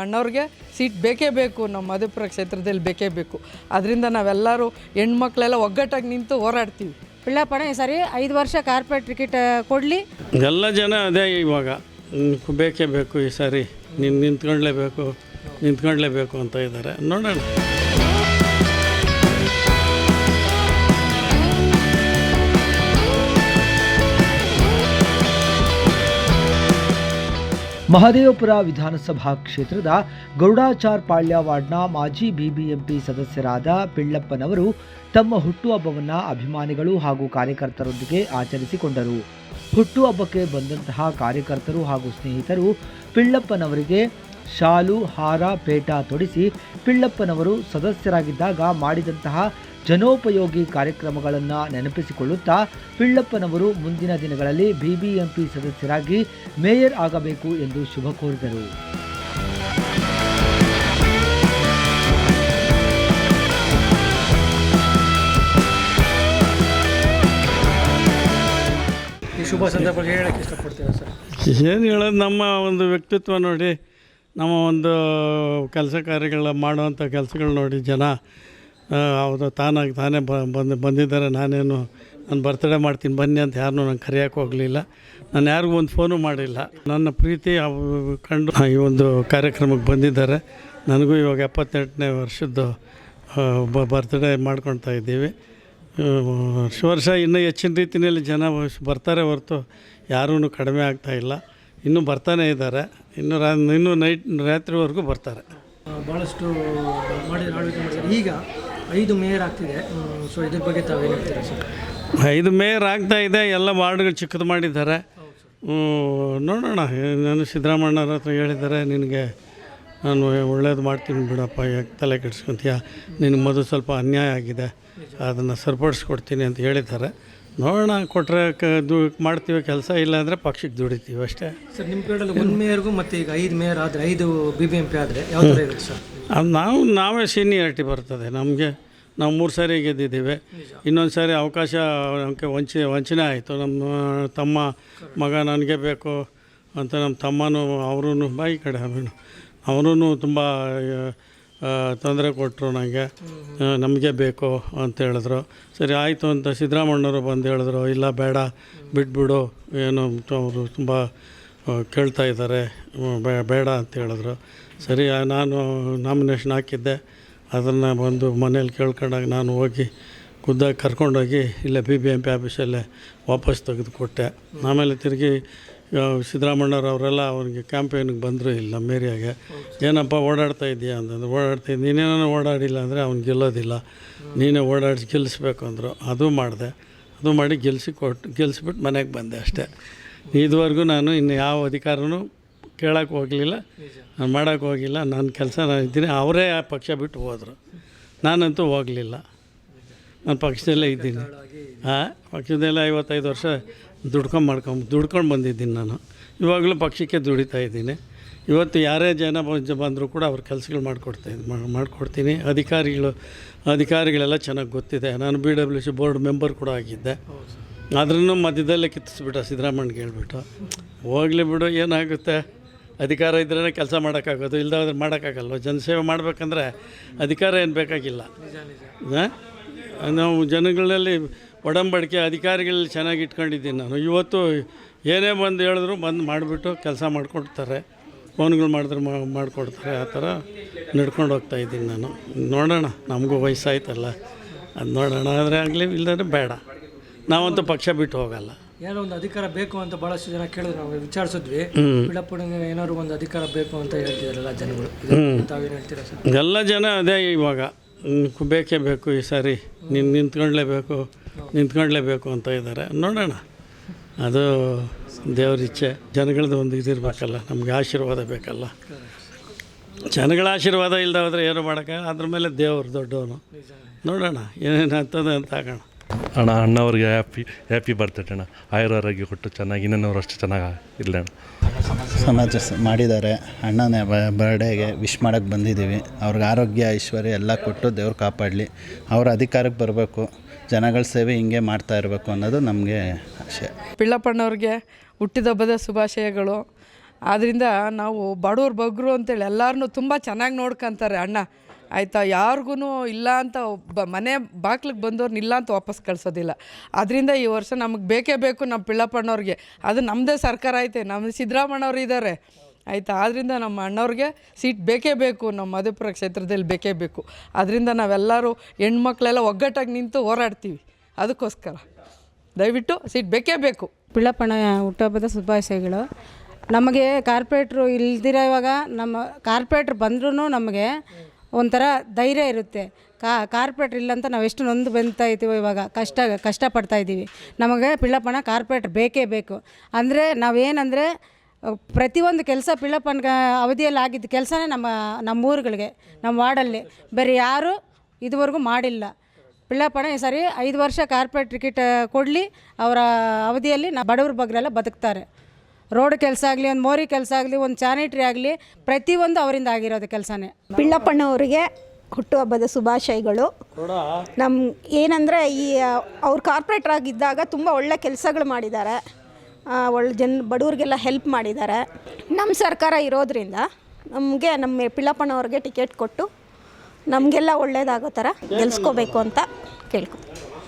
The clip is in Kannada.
ಅಣ್ಣವ್ರಿಗೆ ಸೀಟ್ ಬೇಕೇ ಬೇಕು ನಮ್ಮ ಮಧುಪುರ ಕ್ಷೇತ್ರದಲ್ಲಿ ಬೇಕೇ ಬೇಕು. ಅದರಿಂದ ನಾವೆಲ್ಲರೂ ಹೆಣ್ಮಕ್ಳೆಲ್ಲ ಒಗ್ಗಟ್ಟಾಗಿ ನಿಂತು ಹೋರಾಡ್ತೀವಿ. ಪಿಳ್ಳಪ್ಪಣ ಈ ಸರಿ ಐದು ವರ್ಷ ಕಾರ್ಪೊರೇಟ್ ಟಿಕೆಟ್ ಕೊಡಲಿ? ಎಲ್ಲ ಜನ ಅದೇ ಇವಾಗ. ಬೇಕೇ ಬೇಕು ಈ ಸಾರಿ. ನೀನು ನಿಂತ್ಕೊಳ್ಳೇಬೇಕು ನಿಂತ್ಕೊಳ್ಳೇಬೇಕು ಅಂತ ಇದ್ದಾರೆ. ನೋಡೋಣ. ಮಹದೇವಪುರ ವಿಧಾನಸಭಾ ಕ್ಷೇತ್ರದ ಗೌಡಾಚಾರ್ ಪಾಳ್ಯ ವಾರ್ಡ್ನ ಮಾಜಿ ಬಿಬಿಎಂಪಿ ಸದಸ್ಯರಾದ ಪಿಳ್ಳಪ್ಪನವರು ತಮ್ಮ ಹುಟ್ಟುಹಬ್ಬವನ್ನು ಅಭಿಮಾನಿಗಳು ಹಾಗೂ ಕಾರ್ಯಕರ್ತರೊಂದಿಗೆ ಆಚರಿಸಿಕೊಂಡರು. ಹುಟ್ಟುಹಬ್ಬಕ್ಕೆ ಬಂದಂತಹ ಕಾರ್ಯಕರ್ತರು ಹಾಗೂ ಸ್ನೇಹಿತರು ಪಿಳ್ಳಪ್ಪನವರಿಗೆ ಶಾಲು, ಹಾರ, ಪೇಟ ತೊಡಿಸಿ ಪಿಳ್ಳಪ್ಪನವರು ಸದಸ್ಯರಾಗಿದ್ದಾಗ ಮಾಡಿದಂತಹ ಜನೋಪಯೋಗಿ ಕಾರ್ಯಕ್ರಮಗಳನ್ನು ನೆನಪಿಸಿಕೊಳ್ಳುತ್ತಾ ಪಿಳ್ಳಪ್ಪನವರು ಮುಂದಿನ ದಿನಗಳಲ್ಲಿ ಬಿಬಿಎಂಪಿ ಸದಸ್ಯರಾಗಿ ಮೇಯರ್ ಆಗಬೇಕು ಎಂದು ಶುಭ ಕೋರಿದರು. ಈ ಶುಭ ಸಂದರ್ಭದಲ್ಲಿ ಹೇಳಕ್ಕೆ ಇಷ್ಟಪಡ್ತೀರಾ ಸರ್? ಏನು ಹೇಳೋದು ನಮ್ಮ ಒಂದು ವ್ಯಕ್ತಿತ್ವ ನೋಡಿ ನಮ್ಮ ಒಂದು ಕೆಲಸ ಕಾರ್ಯಗಳ ಮಾಡುವಂಥ ಕೆಲಸಗಳು ನೋಡಿ ಜನ ಅವರು ತಾನಾಗಿ ತಾನೇ ಬಂದು, ಬಂದಿದ್ದಾರೆ. ನಾನೇನು, ನಾನು ಬರ್ತಡೇ ಮಾಡ್ತೀನಿ, ಬನ್ನಿ ಅಂತ ಯಾರನ್ನೂ ನಂಗೆ ಕರೆಯೋಕೆ ಹೋಗಲಿಲ್ಲ. ನಾನು ಯಾರಿಗೂ ಒಂದು ಫೋನು ಮಾಡಿಲ್ಲ. ನನ್ನ ಪ್ರೀತಿ ಕಂಡು ಈ ಒಂದು ಕಾರ್ಯಕ್ರಮಕ್ಕೆ ಬಂದಿದ್ದಾರೆ. ನನಗೂ ಇವಾಗ ಎಪ್ಪತ್ತೆಂಟನೇ ವರ್ಷದ್ದು ಬರ್ತ್ಡೇ ಮಾಡ್ಕೊಳ್ತಾ ಇದ್ದೀವಿ. ವರ್ಷ ವರ್ಷ ಇನ್ನೂ ಹೆಚ್ಚಿನ ರೀತಿಯಲ್ಲಿ ಜನ ಬರ್ತಾರೆ ಹೊರತು ಯಾರೂ ಕಡಿಮೆ ಆಗ್ತಾ ಇಲ್ಲ. ಇನ್ನೂ ಬರ್ತಾನೆ ಇದ್ದಾರೆ. ಇನ್ನೂ ರಾ, ಇನ್ನೂ ನೈಟ್, ರಾತ್ರಿವರೆಗೂ ಬರ್ತಾರೆ. ಭಾಳಷ್ಟು ಮಾಡಿ ಆಳ್ವಿಕೆ ಮಾಡಿದ್ದಾರೆ. ಈಗ ಐದು ಮೇಯರ್ ಆಗ್ತಿದೆ. ಸೊ ಇದ್ರ ಬಗ್ಗೆ ತಾವೇನು ಹೇಳ್ತೀರಾ ಸರ್? ಐದು ಮೇಯರ್ ಆಗ್ತಾ ಇದೆ, ಎಲ್ಲ ವಾರ್ಡ್ಗಳು ಚಿಕ್ಕದು ಮಾಡಿದ್ದಾರೆ. ನೋಡೋಣ, ನಾನು ಸಿದ್ದರಾಮಣ್ಣವ್ರ ಹತ್ರ ಹೇಳಿದ್ದಾರೆ, ನಿನಗೆ ನಾನು ಒಳ್ಳೇದು ಮಾಡ್ತೀನಿ ಬಿಡಪ್ಪ, ಯಾಕೆ ತಲೆ ಕೆಡ್ಸ್ಕೊತೀಯ? ನಿನಗೆ ಮೊದಲು ಸ್ವಲ್ಪ ಅನ್ಯಾಯ ಆಗಿದೆ, ಅದನ್ನು ಸರಿಪಡಿಸ್ಕೊಡ್ತೀನಿ ಅಂತ ಹೇಳಿದ್ದಾರೆ. ನೋಡೋಣ ಕೊಟ್ಟರೆ ಕ ದು ಮಾಡ್ತೀವಿ ಕೆಲಸ ಇಲ್ಲ ಅಂದರೆ ಪಕ್ಷಕ್ಕೆ ದುಡಿತೀವಿ ಅಷ್ಟೇ. ಸರ್ ನಿಮ್ಮ ಕಡೆಯಲ್ಲಿ ಒಂದು ಮೇಯರ್ಗೂ ಮತ್ತು ಈಗ ಐದು ಮೇಯರ್ ಆದರೆ ಐದು ಬಿ ಬಿ ಎಂ ಪಿ ಆದರೆ ಯಾವ ಥರ ಇರುತ್ತೆ ಸರ್? ಅದು ನಾವು ನಾವೇ ಸೀನಿಯಾರಿಟಿ ಬರ್ತದೆ. ನಮಗೆ ನಾವು ಮೂರು ಸಾರಿ ಗೆದ್ದಿದ್ದೀವಿ. ಇನ್ನೊಂದು ಸಾರಿ ಅವಕಾಶ ನಮಗೆ ವಂಚ ವಂಚನೆ ಆಯಿತು. ನಮ್ಮ ತಮ್ಮ ಮಗ ನನಗೆ ಬೇಕು ಅಂತ ನಮ್ಮ ತಮ್ಮನೂ ಅವರೂ ಬಾಯಿ ಕಡೆ ಅವನು ಅವರೂ ತುಂಬ ತೊಂದರೆ ಕೊಟ್ಟರು ನನಗೆ ನಮಗೆ ಬೇಕು ಅಂತ ಹೇಳಿದ್ರು. ಸರಿ, ಆಯಿತು ಅಂತ ಸಿದ್ದರಾಮಣ್ಣವರು ಬಂದು ಹೇಳಿದ್ರು, ಇಲ್ಲ ಬೇಡ, ಬಿಟ್ಬಿಡು, ಏನು ಅವರು ತುಂಬ ಕೇಳ್ತಾ ಇದ್ದಾರೆ. ಬೇಡ ಅಂತ ಹೇಳಿದ್ರು. ಸರಿ ನಾನು ನಾಮಿನೇಷನ್ ಹಾಕಿದ್ದೆ. ಅದನ್ನು ಬಂದು ಮನೇಲಿ ಕೇಳ್ಕೊಂಡಾಗ ನಾನು ಹೋಗಿ ಖುದ್ದಾಗಿ ಕರ್ಕೊಂಡೋಗಿ ಇಲ್ಲೇ ಬಿ ಬಿ ಎಂ ಪಿ ಆಫೀಸಲ್ಲೇ ವಾಪಸ್ ತೆಗೆದುಕೊಟ್ಟೆ. ಆಮೇಲೆ ತಿರುಗಿ ಸಿದ್ದರಾಮಣ್ಣವ್ರು ಅವರೆಲ್ಲ ಅವ್ರಿಗೆ ಕ್ಯಾಂಪೇನಿಗೆ ಬಂದರೂ ಇಲ್ಲ ನಮ್ಮ ಏರಿಯಾಗೆ. ಏನಪ್ಪ ಓಡಾಡ್ತಾ ಇದೆಯಾ ಅಂತಂದ್ರೆ. ಓಡಾಡ್ತಾ ನೀನೇನೋ ಓಡಾಡಿಲ್ಲ ಅಂದರೆ ಅವ್ನು ಗೆಲ್ಲೋದಿಲ್ಲ. ನೀನೇ ಓಡಾಡಿಸಿ ಗೆಲ್ಲಿಸ್ಬೇಕು ಅಂದರು. ಅದು ಮಾಡಿದೆ. ಅದು ಮಾಡಿ ಗೆಲ್ಲಿಸಿ ಕೊಟ್ಟು ಗೆಲ್ಲಿಸ್ಬಿಟ್ಟು ಮನೆಗೆ ಬಂದೆ ಅಷ್ಟೇ. ಇದುವರೆಗೂ ನಾನು ಇನ್ನು ಯಾವ ಅಧಿಕಾರನೂ ಕೇಳೋಕ್ಕೆ ಹೋಗಲಿಲ್ಲ. ನಾನು ಮಾಡೋಕ್ಕೆ ಹೋಗಿಲ್ಲ. ನನ್ನ ಕೆಲಸ ನಾನು ಇದ್ದೀನಿ. ಅವರೇ ಆ ಪಕ್ಷ ಬಿಟ್ಟು ಹೋದರು. ನಾನಂತೂ ಹೋಗಲಿಲ್ಲ. ನಾನು ಪಕ್ಷದಲ್ಲೇ ಇದ್ದೀನಿ. ಹಾಂ ಪಕ್ಷದಲ್ಲೇ ಐವತ್ತೈದು ವರ್ಷ ದುಡ್ಕೊಂಡು ಮಾಡ್ಕೊಂಡು ದುಡ್ಕೊಂಡು ಬಂದಿದ್ದೀನಿ ನಾನು. ಇವಾಗಲೂ ಪಕ್ಷಕ್ಕೆ ದುಡಿತಾ ಇದ್ದೀನಿ. ಇವತ್ತು ಯಾರೇ ಜನ ಬಂದು ಬಂದರೂ ಕೂಡ ಅವ್ರ ಕೆಲಸಗಳು ಮಾಡಿಕೊಡ್ತಾ ಮಾಡಿಕೊಡ್ತೀನಿ. ಅಧಿಕಾರಿಗಳು ಅಧಿಕಾರಿಗಳೆಲ್ಲ ಚೆನ್ನಾಗಿ ಗೊತ್ತಿದೆ. ನಾನು B W C board member ಕೂಡ ಆಗಿದ್ದೆ. ಆದ್ರೂ ಮಧ್ಯದಲ್ಲೇ ಕಿತ್ತಿಸ್ಬಿಟ್ಟ ಸಿದ್ದರಾಮಣ್ಣಗೆ ಹೇಳ್ಬಿಟ್ಟು ಹೋಗಲಿ ಬಿಡು ಏನಾಗುತ್ತೆ? ಅಧಿಕಾರ ಇದ್ರೇ ಕೆಲಸ ಮಾಡೋಕ್ಕಾಗೋದು ಇಲ್ಲದಾದ್ರೆ ಮಾಡೋಕ್ಕಾಗಲ್ವ? ಜನಸೇವೆ ಮಾಡಬೇಕಂದ್ರೆ ಅಧಿಕಾರ ಏನು ಬೇಕಾಗಿಲ್ಲ. ನಾವು ಜನಗಳಲ್ಲಿ ಒಡಂಬಡಿಕೆ ಅಧಿಕಾರಿಗಳಲ್ಲಿ ಚೆನ್ನಾಗಿ ಇಟ್ಕೊಂಡಿದ್ದೀನಿ ನಾನು. ಇವತ್ತು ಏನೇ ಬಂದು ಹೇಳಿದ್ರು ಬಂದು ಮಾಡಿಬಿಟ್ಟು ಕೆಲಸ ಮಾಡಿಕೊಡ್ತಾರೆ. ಫೋನ್ಗಳು ಮಾಡಿದ್ರೆ ಮಾಡಿಕೊಡ್ತಾರೆ. ಆ ಥರ ನಡ್ಕೊಂಡು ಹೋಗ್ತಾ ಇದ್ದೀನಿ ನಾನು. ನೋಡೋಣ ನಮಗೂ ವಯಸ್ಸಾಯ್ತಲ್ಲ. ಅದು ನೋಡೋಣ. ಆದರೆ ಆಗಲಿ ಇಲ್ಲದ್ರೆ ಬೇಡ. ನಾವಂತೂ ಪಕ್ಷ ಬಿಟ್ಟು ಹೋಗಲ್ಲ. ಏನೋ ಒಂದು ಅಧಿಕಾರ ಬೇಕು ಅಂತ ಭಾಳಷ್ಟು ಜನ ಕೇಳಿದ್ರು. ನಾವು ವಿಚಾರಿಸಿದ್ವಿ. ಬಿಡಪ್ಪನಿಗೆ ಏನಾದ್ರು ಒಂದು ಅಧಿಕಾರ ಬೇಕು ಅಂತ ಹೇಳ್ತಿದ್ರಲ್ಲ ಜನಗಳು. ತಾವೇನು ಹೇಳ್ತೀರಾ ಸರ್? ಎಲ್ಲ ಜನ ಅದೇ ಇವಾಗ. ಬೇಕೇ ಬೇಕು ಈ ಸಾರಿ. ನಿನ್ನ ನಿಂತ್ಕೊಳ್ಳೇಬೇಕು ನಿಂತ್ಕೊಳ್ಳೇಬೇಕು ಅಂತ ಇದ್ದಾರೆ. ನೋಡೋಣ. ಅದು ದೇವ್ರ ಇಚ್ಛೆ. ಜನಗಳದ್ದು ಒಂದು ಇದಿರಬೇಕಲ್ಲ ನಮಗೆ ಆಶೀರ್ವಾದ ಬೇಕಲ್ಲ. ಜನಗಳ ಆಶೀರ್ವಾದ ಇಲ್ಲದೆ ಹೋದರೆ ಏನು ಮಾಡೋಕ್ಕೆ? ಅದ್ರ ಮೇಲೆ ದೇವ್ರು ದೊಡ್ಡವನು. ನೋಡೋಣ ಏನೇನು ಆಗ್ತದೆ ಅಂತ ಆಗೋಣ ಅಣ್ಣ ಅಣ್ಣವ್ರಿಗೆ ಹ್ಯಾಪಿ ಹ್ಯಾಪಿ ಬರ್ತೈತೆ ಅಣ್ಣ. ಆಯುರಾರೋಗ್ಯ ಕೊಟ್ಟು ಚೆನ್ನಾಗಿ ಇನ್ನೊಂದು ಅಷ್ಟು ಚೆನ್ನಾಗಿ ಇರಲಿ ಅಣ್ಣ. ಸಮಾಜ ಮಾಡಿದ್ದಾರೆ. ಅಣ್ಣನ ಬರ್ಡೇಗೆ ವಿಶ್ ಮಾಡೋಕ್ಕೆ ಬಂದಿದ್ದೀವಿ. ಅವ್ರಿಗೆ ಆರೋಗ್ಯ ಐಶ್ವರ್ಯ ಎಲ್ಲ ಕೊಟ್ಟು ದೇವ್ರು ಕಾಪಾಡಲಿ. ಅವ್ರ ಅಧಿಕಾರಕ್ಕೆ ಬರಬೇಕು. ಜನಗಳ ಸೇವೆ ಹಿಂಗೆ ಮಾಡ್ತಾ ಇರಬೇಕು ಅನ್ನೋದು ನಮಗೆ ಆಶೆ. ಪಿಳ್ಳಪ್ಪಣ್ಣವ್ರಿಗೆ ಹುಟ್ಟಿದಬ್ಬದ ಶುಭಾಶಯಗಳು. ಆದ್ದರಿಂದ ನಾವು ಬಡವ್ರು ಬಗ್ರು ಅಂತೇಳಿ ಎಲ್ಲರನ್ನೂ ತುಂಬ ಚೆನ್ನಾಗಿ ನೋಡ್ಕೊಂತಾರೆ, ಅಣ್ಣ. ಆಯಿತಾ? ಯಾರಿಗೂ ಇಲ್ಲ ಅಂತ ಬ ಮನೆ ಬಾಗ್ಲಿಗೆ ಬಂದವ್ರನ್ನ ಇಲ್ಲ ಅಂತ ವಾಪಸ್ ಕಳಿಸೋದಿಲ್ಲ. ಅದರಿಂದ ಈ ವರ್ಷ ನಮಗೆ ಬೇಕೇ ಬೇಕು ನಮ್ಮ ಪಿಳ್ಳಪ್ಪಣ್ಣವ್ರಿಗೆ. ಅದು ನಮ್ಮದೇ ಸರ್ಕಾರ ಐತೆ ನಮ್ಮ ಸಿದ್ದರಾಮಣ್ಣವ್ರು ಇದ್ದಾರೆ ಆಯಿತಾ? ಆದ್ದರಿಂದ ನಮ್ಮ ಅಣ್ಣವ್ರಿಗೆ ಸೀಟ್ ಬೇಕೇ ಬೇಕು, ನಮ್ಮ ಮಧುಪುರ ಕ್ಷೇತ್ರದಲ್ಲಿ ಬೇಕೇ ಬೇಕು. ಅದರಿಂದ ನಾವೆಲ್ಲರೂ ಹೆಣ್ಮಕ್ಳೆಲ್ಲ ಒಗ್ಗಟ್ಟಾಗಿ ನಿಂತು ಹೋರಾಡ್ತೀವಿ. ಅದಕ್ಕೋಸ್ಕರ. ದಯವಿಟ್ಟು ಸೀಟ್ ಬೇಕೇ ಬೇಕು. ಪಿಳ್ಳಪ್ಪಣ್ಣ ಹುಟ್ಟುಹಬ್ಬದ ಶುಭಾಶಯಗಳು. ನಮಗೆ ಕಾರ್ಪೊರೇಟ್ರು ಇಲ್ದಿರೋ ಇವಾಗ ನಮ್ಮ ಕಾರ್ಪೊರೇಟ್ರ್ ಬಂದ್ರೂ ನಮಗೆ ಒಂಥರ ಧೈರ್ಯ ಇರುತ್ತೆ. ಕಾ, ಕಾರ್ಪೊರೇಟ್ರ್ ಇಲ್ಲ ಅಂತ ನಾವು ಎಷ್ಟು ನೊಂದು ಬೆಂತಾ ಇದ್ದೀವೋ ಇವಾಗ, ಕಷ್ಟ, ಕಷ್ಟಪಡ್ತಾ ಇದ್ದೀವಿ. ನಮಗೆ ಪಿಳ್ಳಪ್ಪನ ಕಾರ್ಪೊರೇಟ್ರ್ ಬೇಕೇ ಬೇಕು. ಅಂದರೆ ನಾವೇನಂದರೆ, ಪ್ರತಿಯೊಂದು ಕೆಲಸ ಪಿಳ್ಳಪ್ಪನ ಅವಧಿಯಲ್ಲಿ ಆಗಿದ್ದ ಕೆಲಸನೇ ನಮ್ಮ ನಮ್ಮ ಊರುಗಳಿಗೆ ನಮ್ಮ ವಾರ್ಡಲ್ಲಿ. ಬೇರೆ ಯಾರೂ ಇದುವರೆಗೂ ಮಾಡಿಲ್ಲ. ಪಿಳ್ಳಪ್ಪಣ ಈ ಸರಿ ಐದು ವರ್ಷ ಕಾರ್ಪೊರೇಟ್ ಟಿಕೆಟ್ ಕೊಡಲಿ, ಅವರ ಅವಧಿಯಲ್ಲಿ ನಾ ಬಡವ್ರ ಬಗ್ಗೆಲ್ಲ ಬದುಕ್ತಾರೆ. ರೋಡ್ ಕೆಲಸ ಆಗಲಿ ಒಂದು ಮೋರಿ ಕೆಲಸ ಆಗಲಿ ಒಂದು ಸ್ಯಾನಿಟ್ರಿ ಆಗಲಿ ಪ್ರತಿಯೊಂದು ಅವರಿಂದ ಆಗಿರೋದು ಕೆಲಸನೇ. ಪಿಳ್ಳಪ್ಪಣ್ಣವರಿಗೆ ಹುಟ್ಟುಹಬ್ಬದ ಶುಭಾಶಯಗಳು. ನಮ್ಮ ಏನಂದರೆ ಈ ಅವ್ರು ಕಾರ್ಪೊರೇಟರ್ ಆಗಿದ್ದಾಗ ತುಂಬ ಒಳ್ಳೆ ಕೆಲಸಗಳು ಮಾಡಿದ್ದಾರೆ. ಒಳ್ಳೆ ಜನ ಬಡವ್ರಿಗೆಲ್ಲ ಹೆಲ್ಪ್ ಮಾಡಿದ್ದಾರೆ. ನಮ್ಮ ಸರ್ಕಾರ ಇರೋದ್ರಿಂದ ನಮಗೆ ನಮ್ಮ ಪಿಳ್ಳಪ್ಪಣ್ಣವ್ರಿಗೆ ಟಿಕೆಟ್ ಕೊಟ್ಟು ನಮಗೆಲ್ಲ ಒಳ್ಳೇದಾಗೋ ಥರ ಗೆಲ್ಸ್ಕೋಬೇಕು ಅಂತ ಕೇಳ್ಕೊ